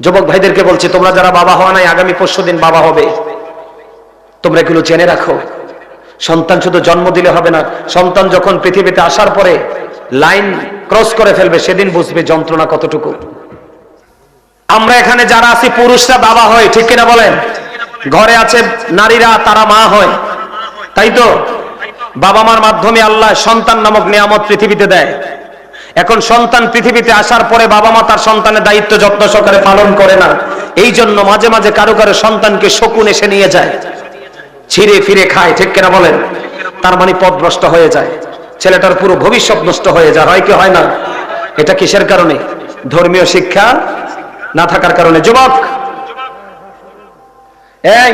যুবক ভাইদেরকে বলছি, তোমরা যারা বাবা হওয়া নাই, আগামী পরশু দিন বাবা হবে। তোমরা এগুলো জেনে রাখো। সন্তান শুধু জন্ম দিলে হবে না, সন্তান যখন পৃথিবীতে আসার পরে লাইন ক্রস করে ফেলবে, সেদিন বুঝবে যন্ত্রণা কতটুকু। আমরা এখানে যারা আছি, পুরুষরা বাবা হয়, ঠিক কিনা বলেন? ঘরে আছে নারীরা, তারা মা হয়। তাই তো? বাবা মার মাধ্যমে আল্লাহ সন্তান নামক নিয়ামত পৃথিবীতে দেয়। এখন সন্তান পৃথিবীতে আসার পরে বাবা মা তার সন্তানের দায়িত্ব যত্ন সহকারে পালন করে না। এই জন্য মাঝে মাঝে কারও কারও সন্তানকে শকুন এসে নিয়ে যায়। ছিঁড়ে ফিরে খায়, ঠিক কিনা বলেন? তার মানে পথভ্রষ্ট হয়ে যায়। ছেলেটার পুরো ভবিষ্যৎ নষ্ট হয়ে যায়, হয় কি হয় না? এটা কিসের কারণে? ধর্মীয় শিক্ষা না থাকার কারণে? যুবক! এই,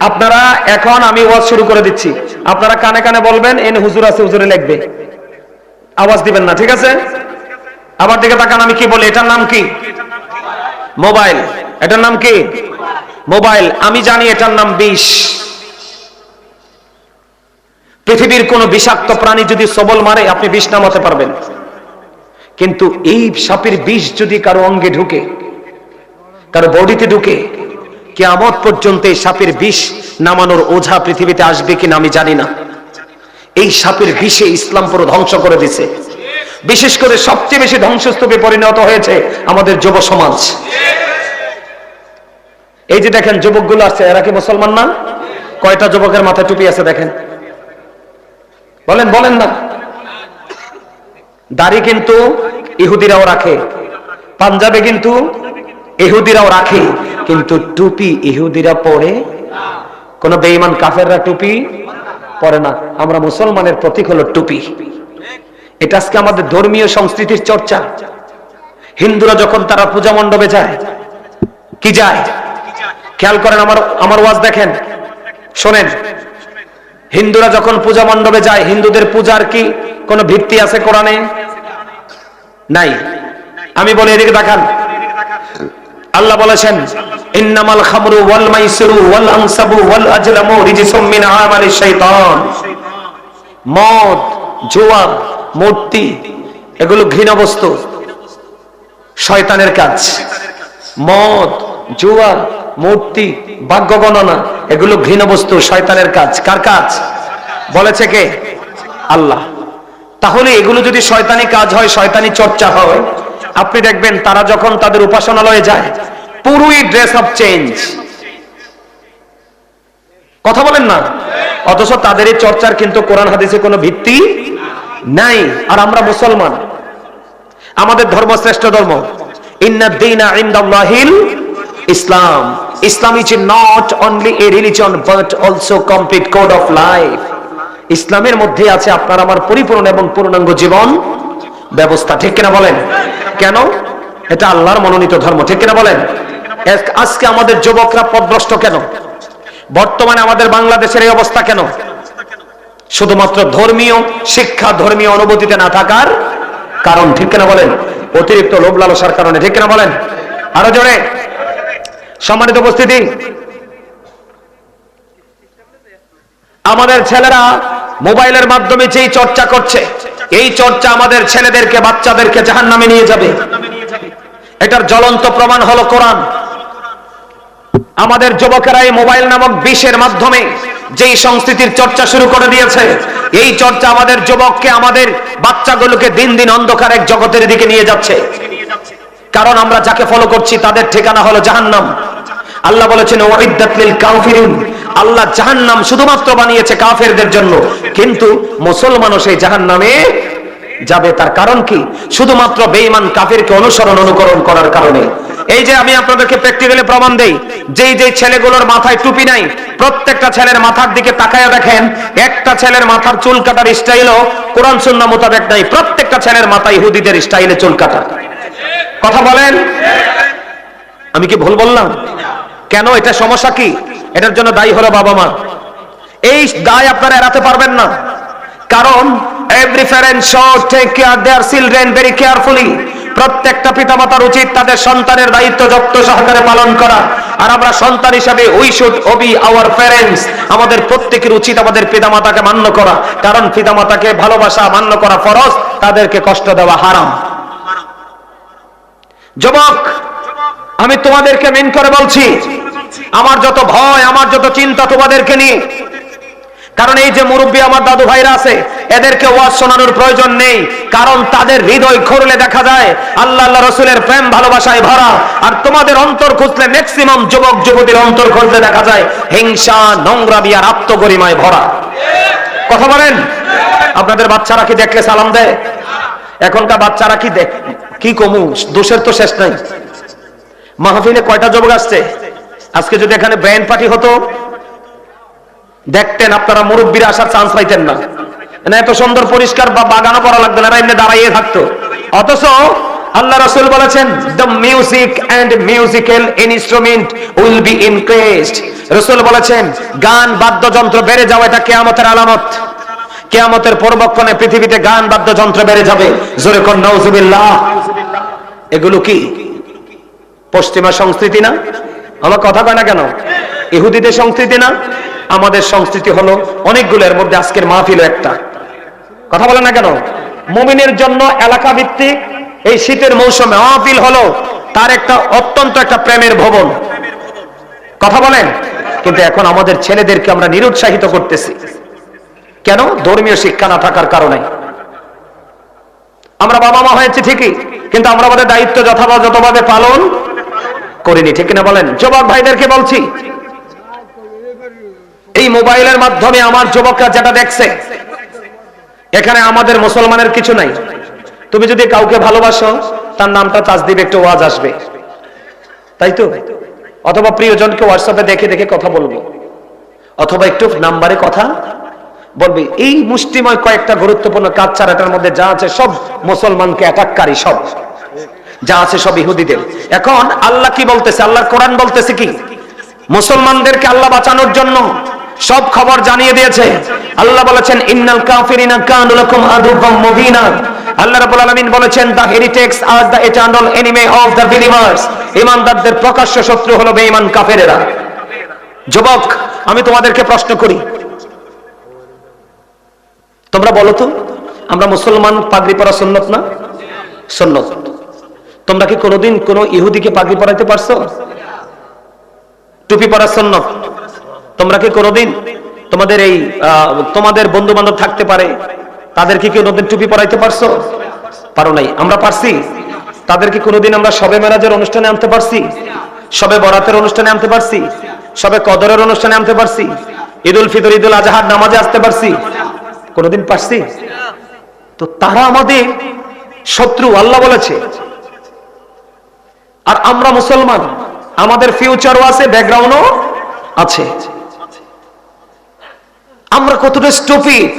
আপনারা এখন আমি ওয়াজ শুরু করে দিচ্ছি। আপনারা কানে কানে বলবেন, এনে হুজুর আছে, হুজুরে লিখবে। আওয়াজ দিবেন না, ঠিক আছে? আবার দিকে তাকান, আমি কি বলি? এটার নাম কি? মোবাইল। এটার নাম কি? মোবাইল। আমি জানি এটার নাম বিষ। পৃথিবীর কোন বিষাক্ত প্রাণী যদি সবল মারে, আপনি বিষ নামাতে পারবেন। কিন্তু এই সাপের বিষ যদি কারও অঙ্গে ঢুকে, কারও বডিতে ঢুকে, কেয়ামত পর্যন্ত এই সাপের বিষ নামানোর ওঝা পৃথিবীতে আসবে কিনা আমি জানি না। এই সাপের বিষে ইসলাম পুরো ধ্বংস করে দিছে। বিশেষ করে সবচেয়ে বেশি ধ্বংসস্তূপে পরিণত হয়েছে আমাদের যুব সমাজ। এই যে দেখেন, যুবকগুলো আছে এরা কি মুসলমান না? কয়টা যুবকের মাথায় টুপি আছে দেখেন? বলেন বলেন না। দাড়ি কিন্তু ইহুদিরাও রাখে, পাঞ্জাবে কিন্তু ইহুদিরাও রাখে, কিন্তু টুপি ইহুদিরা পরে, কোন বেঈমান কাফেররা টুপি পরে না। আমরা মুসলমানের প্রতীক হলো টুপি। এটা আজকে আমাদের ধর্মীয় সংস্কৃতির চর্চা। হিন্দুরা যখন তারা পূজা মণ্ডপে যায়, কি যায়? খেয়াল করেন আমার আমার ওয়াজ দেখেন। শোনেন, হিন্দুরা যখন পূজা মণ্ডপে যায়, হিন্দুদের পূজার কি কোনো ভিত্তি আছে কোরআনে? নাই। আমি বলি এদিকে দেখান। আল্লাহ বলেছেন ইন্নামাল খামরু ওয়াল মাইসিরু ওয়াল আনসাবু ওয়াল আজলামু রিজসুম মিন শাইতান। মদ জুয়া মূর্তি, এগুলো শয়তানের কাজ। মদ জুয়া মূর্তি, ভাগ্য গণনা, এগুলো ঘৃণা বস্তু, শয়তানের কাজ। কার কাজ? বলেছে কে? আল্লাহ। তাহলে এগুলো যদি শয়তানি কাজ হয়, শয়তানি চর্চা হয়, আপনি দেখবেন তারা যখন তাদের উপাসনালয়ে যায় পুরোই ড্রেস অফ চেঞ্জ কথা বলেন না? অথচ তাদের এই চর্চার কিন্তু কোরআন হাদিসে কোনো ভিত্তি নাই। আর আমরা মুসলমান। আমাদের ধর্ম শ্রেষ্ঠ ধর্ম। ইসলাম। Islam is not only a religion but also complete code of life ইসলামের মধ্যে আছে আপনার আমার পরিপূর্ণ এবং পূর্ণাঙ্গ জীবন ব্যবস্থা। ঠিক কিনা বলেন? কেন? এটা আল্লাহর মনোনীত ধর্ম। ঠিক কিনা বলেন? আজকে আমাদের যুবকরা পদভ্রষ্ট কেন? বর্তমানে আমাদের বাংলাদেশের এই অবস্থা কেন? শুধুমাত্র ধর্মীয় শিক্ষা, ধর্মীয় অনুভূতিতে না থাকার কারণ, ঠিক কিনা বলেন? অতিরিক্ত লোভ লালসার কারণে, ঠিক কিনা বলেন? আরও জোরে। সম্মানিত উপস্থিতি। আমাদের ছেলেরা মোবাইলের মাধ্যমে যেই চর্চা করছে, এই চর্চা আমাদের ছেলেদেরকে, বাচ্চাদেরকে জাহান নামে নিয়ে যাবে। এটার জ্বলন্ত প্রমাণ হলো কোরআন। আমাদের যুবকেরা এই মোবাইল নামক বিষের মাধ্যমে যেই সংস্কৃতির চর্চা শুরু করে দিয়েছে, এই চর্চা আমাদের যুবককে, আমাদের বাচ্চাগুলোকে দিন দিন অন্ধকার এক জগতের দিকে নিয়ে যাচ্ছে। কারণ আমরা যাকে ফলো করছি, তাদের ঠিকানা হলো জাহান্নাম। আল্লাহ বলেছেন ওয়াইদাত লিল কাফিরিন। আল্লাহ জাহান্নাম শুধুমাত্র বানিয়েছে কাফেরদের জন্য। কিন্তু মুসলমানও সেই জাহান্নামে যাবে। তার কারণ কি? শুধুমাত্র বেঈমান কাফেরকে অনুসরণ, অনুকরণ করার কারণে। এই যে আমি আপনাদেরকে প্র্যাকটিক্যালি প্রমাণ দেই, যেই যেই ছেলেগুলোর মাথায় টুপি নাই, প্রত্যেকটা ছেলের মাথার দিকে তাকায় দেখেন, একটা ছেলের মাথার চুল কাটার স্টাইলও কোরআন সুন্নাহ মোতাবেক নাই, প্রত্যেকটা ছেলের মাথায় ইহুদিদের স্টাইলে চুল কাটা। কথা বলেন? আমি কি ভুল বললাম? কেন? এটা সমস্যা কি? এটার জন্য দায়ী হলো বাবা মা। এই দায় আপনারা এড়াতে পারবেন না। কারণ every parent should take care their children very carefully প্রত্যেকটা পিতামাতার উচিত তাদের সন্তানের দায়িত্ব যত্ন সহকারে পালন করা। আর আমরা সন্তান হিসাবে we should obey our parents আমাদের প্রত্যেকের উচিত আমাদের পিতামাতাকে মান্য করা। কারণ পিতামাতাকে ভালোবাসা, মান্য করা ফরজ, তাদেরকে কষ্ট দেওয়া হারাম। যুবক, আমি তোমাদেরকে মেন করে বলছি, আমার যত ভয়, আমার যত চিন্তা তোমাদেরকে নিয়ে কারণ এই যে মুরব্বী আমার দাদু ভাইরা আছে, এদেরকে ওয়াজ শোনানোর প্রয়োজন নেই, কারণ তাদের হৃদয় খরলে দেখা যায়, আল্লাহ আল্লাহ রসুলের প্রেম, ভালোবাসায় ভরা। আর তোমাদের অন্তর খুঁজলে ম্যাক্সিমাম যুবক, যুবতীর অন্তর খুঁজলে দেখা যায়, হিংসা নোংরামি আর আত্মগরিমায় ভরা। কথা বলেন? আপনাদের বাচ্চারা কি দেখলে সালাম দেয়? এখনকার বাচ্চারা কি দেখ, কি কমু? দোষের তো শেষ নাই। মাহফিলে কয়টা যুবক আসছে? আজকে যদি এখানে ব্যান্ড পার্টি হতো দেখতেন আপনারা মুরব্বীরা আসার চান্স পাইতেন না। এত সুন্দর পরিষ্কার বা বাগানও করা লাগতো না এমনি দাঁড়াইয়ে থাকতো। অথচ আল্লাহ রসুল বলেছেন the music and musical instrument will be increased রসুল বলেছেন, গান, বাদ্যযন্ত্র বেড়ে যাওয়া এটা কেয়ামতের আলামত। কেয়ামতের পূর্বক্ষণে পৃথিবীতে গান, বাদ্যযন্ত্র বেড়ে যাবে। জোরে কোন নৌজুবিল্লাহ এগুলো কি? পশ্চিমা সংস্কৃতি না? আমার কথা কয় না কেন? ইহুদিদের সংস্কৃতি না? আমাদের সংস্কৃতি হলো অনেকগুলো এর মধ্যে আজকের মাহফিল একটা। কথা বলে না কেন? মুমিনের জন্য এলাকা ভিত্তিক এই শীতের মৌসুমে মাহফিল হলো তার একটা অত্যন্ত একটা প্রেমের ভবন। কথা বলেন? কিন্তু এখন আমাদের ছেলেদেরকে আমরা নিরুৎসাহিত করতেছি। কেন? ধর্মীয় শিক্ষা না থাকার কারণে। আমরা বাবা মা হয়েছি ঠিকই, কিন্তু আমরা আমাদের দায়িত্ব যথাযথভাবে পালন করিনি, ঠিক না বলেন? যুবক ভাইদেরকে বলছি। এই মোবাইলের মাধ্যমে আমার যুবকরা যেটা দেখছে, এখানে আমাদের মুসলমানের কিছু নাই। তুমি যদি কাউকে ভালোবাসো, তার নামটা চাষ দিবে একটু ওয়াজ আসবে। তাই তো? অথবা প্রিয়জনকে হোয়াটসঅ্যাপে দেখে দেখে কথা বলব। অথবা একটু নাম্বারে কথা বলবে। এই মুষ্টিময় কয়েকটা গুরুত্বপূর্ণ কাজ ছাড়াটার মধ্যে যা আছে সব মুসলমানকে অ্যাটাককারী সব। যা আছে সব ইহুদিদের। এখন আল্লাহ কি বলতেছে? আল্লাহর কোরআন বলতেছে কি? মুসলমানদেরকে আল্লাহ বাঁচানোর জন্য সব খবর জানিয়ে দিয়েছে। আল্লাহ বলেছেন, ইন্নাল কাফিরিনা কানু লাকুম আদুওয়াম মুবিনা। আল্লাহ রাব্বুল আলামিন বলেছেন the heretics R the eternal enemy of the believers. ঈমানদারদের প্রকাশ্য শত্রু হলো বেঈমান কাফেরেরা। যুবক, আমি তোমাদেরকে প্রশ্ন করি। তোমরা বলো তো, আমরা মুসলমান পাগড়ি পরা সুন্নত না? সুন্নত। তোমরা কি কোনোদিন কোনো ইহুদিকে পাগড়ি পরাইতে পারছ? টুপি পরা সুন্নত। তোমরা কি কোনোদিন তোমাদের এই তোমাদের বন্ধু বান্ধব থাকতে পারে? তাদেরকে কি কোনোদিন টুপি পরাইতে পারছ? পারো নাই। আমরা পারছি। তাদেরকে কোনোদিন আমরা সবে মেরাজের অনুষ্ঠানে আনতে পারছি? সবে বরাতের অনুষ্ঠানে আনতে পারছি? সবে কদরের অনুষ্ঠানে আনতে পারছি? ঈদ ঈদুল ফিতর, ঈদুল আজহার নামাজে আসতে পারছি? কোনোদিন পারছি? তো তারা আমাদের শত্রু, আল্লাহ বলেছে। আর আমরা মুসলমান। আমাদের ফিউচারও আছে ব্যাকগ্রাউন্ডও আছে। আমরা কতটা স্টুপিড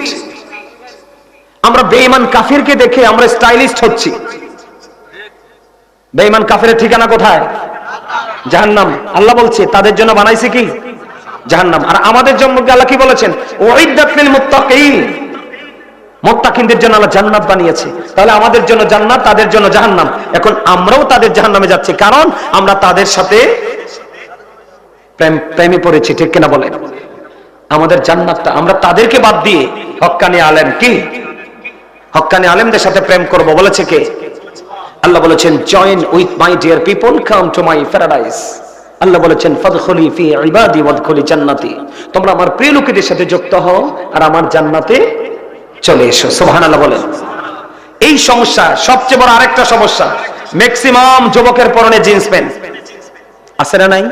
আমরা বেঈমান কাফিরকে দেখে আমরা স্টাইলিস্ট হচ্ছি। বেঈমান কাফিরের ঠিকানা কোথায়? জাহান্নাম। আল্লাহ বলছে, তাদের জন্য বানাইছে কি? জাহান্নাম। আর আমাদের জন্য আল্লাহ কি বলেছেন? ওয়াইদাত লিল মুত্তাকিন মোত্তাকিনদের জন্য আল্লাহ জান্নাত বানিয়েছে। তাহলে আমাদের জন্য জান্নাত, তাদের জন্য জাহান্নাম। এখন আমরাও তাদের জাহান্নামে যাচ্ছি, কারণ আমরা তাদের সাথে প্রেম পড়েছি, ঠিক কিনা বলেন? আমাদের জান্নাতটা, আমরা তাদেরকে বাদ দিয়ে হক্কানি আলেম কি? হক্কানি আলেমদের সাথে প্রেম করব, বলেছে কে? আল্লাহ বলেছেন join with my dear people come to my paradise আল্লাহ বলেছেন ফাদখুলি ফি ইবাদি ওয়াদখুলি জান্নাতি তোমরা আমার প্রিয় লোকেদের সাথে যুক্ত হও, আর আমার জান্নাতে চলে এসো, সুবহানাল্লাহ বলেন। এই সমস্যা সবচেয়ে বড় আরেকটা সমস্যা ম্যাক্সিমাম যুবকের পরনে জিন্স প্যান্ট আছে না নাই?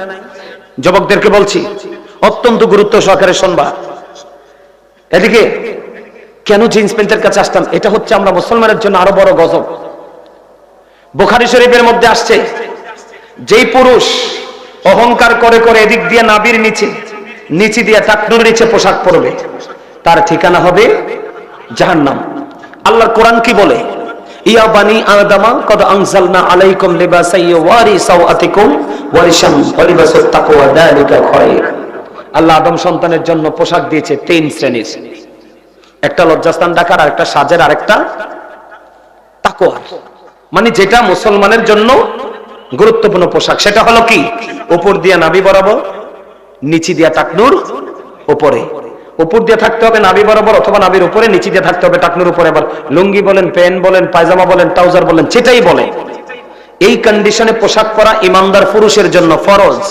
যুবকদেরকে বলছি, অত্যন্ত গুরুত্ব সহকারে শুনবা। এদিকে, কেন জিন্স প্যান্টের কাছে আসতাম? এটা হচ্ছে আমরা মুসলমানের জন্য আরও বড় গজব। বুখারী শরীফের মধ্যে আসছে, যেই পুরুষ অহংকার করে করে এদিক দিয়ে নাবির নিচে নিচে দিয়ে টাকনুর নিচে পোশাক পরবে, তার ঠিকানা হবে জাহান্নাম। আল্লাহর কোরআন কি বলে? ঢাকার আরেকটা সাজের, আরেকটা মানে যেটা মুসলমানের জন্য গুরুত্বপূর্ণ পোশাক, সেটা হলো কি? উপর দিয়া নাবি বরাবর, নিচি দিয়া টাকনুর উপরে। উপর দিয়ে থাকতে হবে নাবি বরাবর অথবা নাবির উপরে, নিচে দিয়ে থাকতে হবে টাকনুর উপরে। আবার লুঙ্গি বলেন, প্যান্ট বলেন, পায়জামা বলেন, ট্রাউজার বলেন সেটাই বলে। এই কন্ডিশনে পোশাক পরা ইমানদার পুরুষের জন্য ফরজ।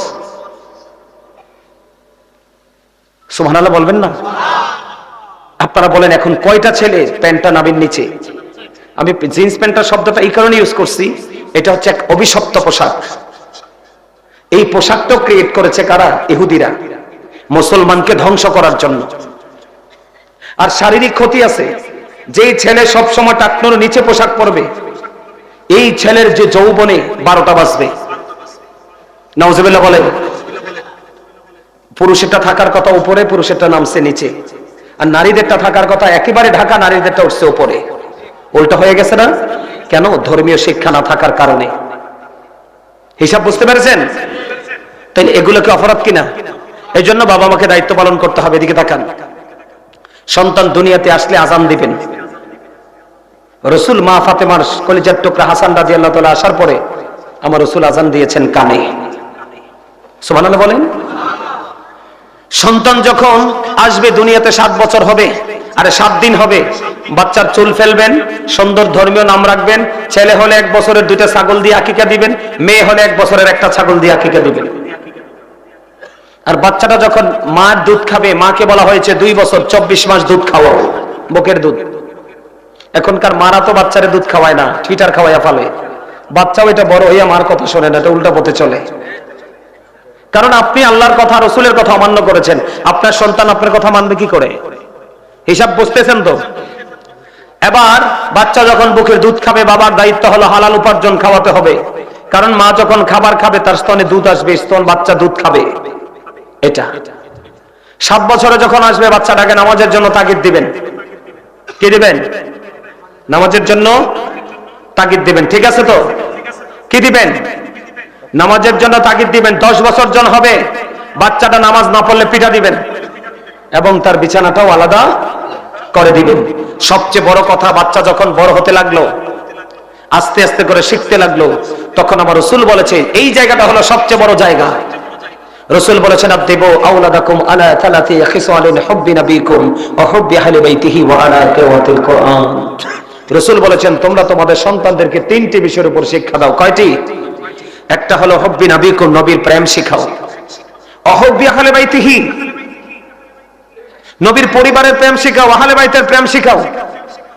সুবহানাল্লাহ বলবেন না? আপনারা বলেন, এখন কয়টা ছেলে প্যান্টটা নাবির নিচে? আমি জিন্স প্যান্টটা শব্দটা এই কারণে ইউজ করছি, এটা হচ্ছে এক অভিশপ্ত পোশাক। এই পোশাকটাও ক্রিয়েট করেছে কারা? ইহুদিরা। মুসলমানকে ধ্বংস করার জন্য। আর শারীরিক ক্ষতি আছে। যেই ছেলে সবসময় টাকনোর নিচে পোশাক পরবে, এই ছেলের যে যৌবনে বারোটা বাজবে। নওজবিল্লা বলে, পুরুষেরটা থাকার কথা উপরে পুরুষেরটা নামছে নিচে। আর নারীদেরটা থাকার কথা একেবারে ঢাকা, নারীদেরটা উঠছে উপরে। উল্টা হয়ে গেছে না? কেন? ধর্মীয় শিক্ষা না থাকার কারণে। হিসাব বুঝতে পেরেছেন? তাই এগুলোকে অপরাধ কিনা? এই জন্য বাবা মাকে দায়িত্ব পালন করতে হবে, এদিকে তাকান। সন্তান দুনিয়াতে আসলে আজান দিবেন। রসুল মা ফাতেমার কলিজার টুকরা হাসান রাজি আল্লাহ তালা আসার পরে আমার রসুল আজান দিয়েছেন কানে। সুমান বলেন? সন্তান যখন আসবে, দুনিয়াতে সাত বছর হবে, আরে সাত দিন হবে, বাচ্চার চুল ফেলবেন, সুন্দর ধর্মীয় নাম রাখবেন, ছেলে হলে এক বছরের দুইটা ছাগল দিয়ে আকিকা দিবেন, মেয়ে হলে এক বছরের একটা ছাগল দিয়ে আকিকা দিবেন। আর বাচ্চাটা যখন মার দুধ খাবে, মাকে বলা হয়েছে দুই বছর, চব্বিশ মাস দুধ খাওয়াও বুকের দুধ। এখনকার মারা তো বাচ্চারে দুধ খাওয়ায় না ফিটার খাওয়াইয়া ফালে। বাচ্চাও এটা বড় হইয়া মার কথা শোনে না, এটা উল্টা পথে চলে। কারণ আপনি আল্লাহর কথা, রসুলের কথা অমান্য করেছেন। আপনার সন্তান আপনার কথা মানবে কি করে? হিসাব বুঝতেছেন তো? এবার বাচ্চা যখন বুকের দুধ খাবে, বাবার দায়িত্ব হলো হালাল উপার্জন খাওয়াতে হবে। কারণ মা যখন খাবার খাবে, তার স্তনে দুধ আসবে, স্তন বাচ্চা দুধ খাবে। এটা। সাত বছরে যখন আসবে বাচ্চাটাকে নামাজের জন্য তাগিদ দিবেন। কি দিবেন? নামাজের জন্য তাগিদ দিবেন। ঠিক আছে তো? কি দিবেন? নামাজের জন্য তাগিদ দিবেন। দশ বছর জন হবে। বাচ্চাটা নামাজ না পড়লে পিঠা দিবেন। এবং তার বিছানাটাও আলাদা করে দিবেন। সবচেয়ে বড় কথা, বাচ্চা যখন বড় হতে লাগল, আস্তে আস্তে করে শিখতে লাগল, তখন আমার রসুল বলেছে, এই জায়গাটা হলো সবচেয়ে বড় জায়গা। রসুল বলেছেন আব্দেব আউলাদাকুম আলা তালাতি খিসালিন হুব্বি নবীকুম ওয়া হুব্বি আহলি বাইতিহি ওয়া আলা কিরাতিল কোরআন। রসুল বলেছেন, তোমরা তোমাদের সন্তানদেরকে তিনটি বিষয়ের উপর শিক্ষা দাও। কয়টি? একটা হলো, হব্বি নবীকুম, নবীর প্রেম শিখাও। অহব্বি আহলে বাইতিহি। নবীর পরিবারের প্রেম শিখাও, আহলে বাইতের প্রেম শিখাও।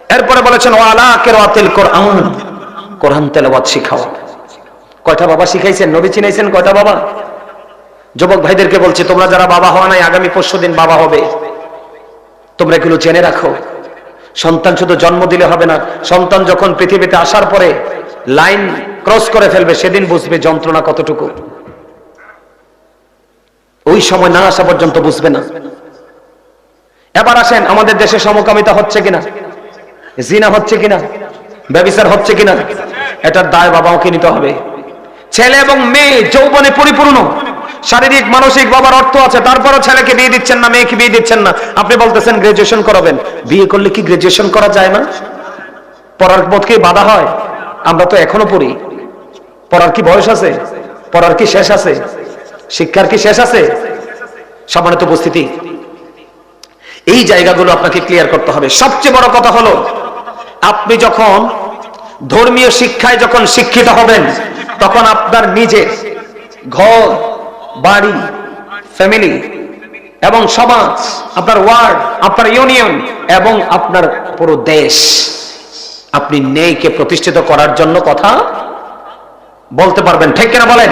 এরপরে বলেছেন ও আলা কিরাতিল কোরআন। কোরআন তেলাওয়াত শিখাও। কয়টা বাবা শিখাইছেন? নবী চিনাইছেন কয়টা বাবা? যুবক ভাইদেরকে বলছে, তোমরা যারা বাবা হওয়া নাই, আগামী পরশু দিন বাবা হবে। তোমরা এগুলো জেনে রাখো। সন্তান শুধু জন্ম দিলে হবে না, সন্তান যখন পৃথিবীতে আসার পরে লাইন ক্রস করে ফেলবে, সেদিন বুঝবে যন্ত্রণা কতটুকু। ওই সময় না আসা পর্যন্ত বুঝবে না। এবার আসেন, আমাদের দেশে সমকামিতা হচ্ছে কিনা? জিনা হচ্ছে কিনা? ব্যবিচার হচ্ছে কিনা? এটার দায় বাবাকে নিতে হবে। ছেলে এবং মেয়ে যৌবনে পরিপূর্ণ। শারীরিক, মানসিক বাবার অর্থ আছে, তারপরও ছেলেকে বিয়ে দিচ্ছেন না, মেয়েকে বিয়ে দিচ্ছেন না। আপনি বলতেছেন গ্রাজুয়েশন করাবেন। বিয়ে করলে কি গ্রাজুয়েশন করা যায় না? পড়ার বোধ কি বাধা হয়? আমরা তো এখনও পড়ি। পড়ার কি বয়স আছে? পড়ার কি শেষ আছে? শিক্ষার কি শেষ আছে? সম্মানিত উপস্থিতি, এই জায়গাগুলো আপনাকে ক্লিয়ার করতে হবে। সবচেয়ে বড় কথা হলো, আপনি যখন ধর্মীয় শিক্ষায় যখন শিক্ষিত হবেন, তখন আপনার নিজের ঘর বাড়ি ফ্যামিলি এবং সমাজ, আপনার ওয়ার্ড, আপনার ইউনিয়ন এবং আপনার পুরো দেশ। আপনি নেইকে প্রতিষ্ঠিত করার জন্য কথা বলতে পারবেন, ঠিক কিনা বলেন?